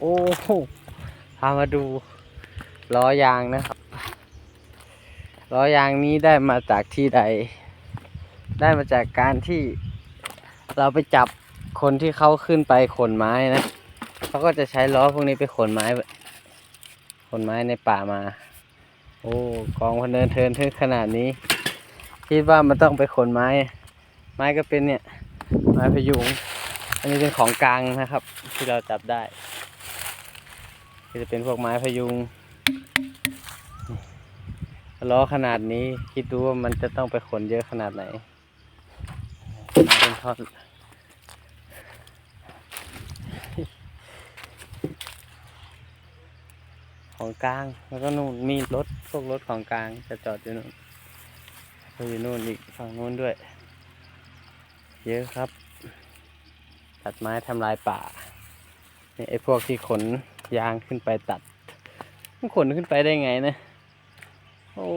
โอ้โหพามาดูล้อยางนะครับล้อยางนี้ได้มาจากที่ใด ได้มาจากการที่เราไปจับคนที่เขาขึ้นไปขนไม้นะเขาก็จะใช้ล้อพวกนี้ไปขนไม้ขนไม้ในป่ามา โอ้กองพะเนินเทินถึงขนาดนี้คิดว่ามันต้องไปขนไม้ ไม้ก็เป็นเนี่ยไม้พยุง อันนี้เป็นของกลางนะครับ ที่เราจับได้ ก็จะเป็นพวกไม้พยุงล้อขนาดนี้คิดดูว่ามันจะต้องไปขนเยอะขนาดไหนมาเป็นท่อนของกลางแล้วก็นู่นมีรถพวกรถของกลางจะจอดอยู่นู่นก็อยู่นู่นอีกฝั่งนู้นด้วย เยอะครับ ตัดไม้ทำลายป่านี่ไอ้พวกที่ขน ยางขึ้นไปตัด มันขนขึ้นไปได้ไงนะ โอ้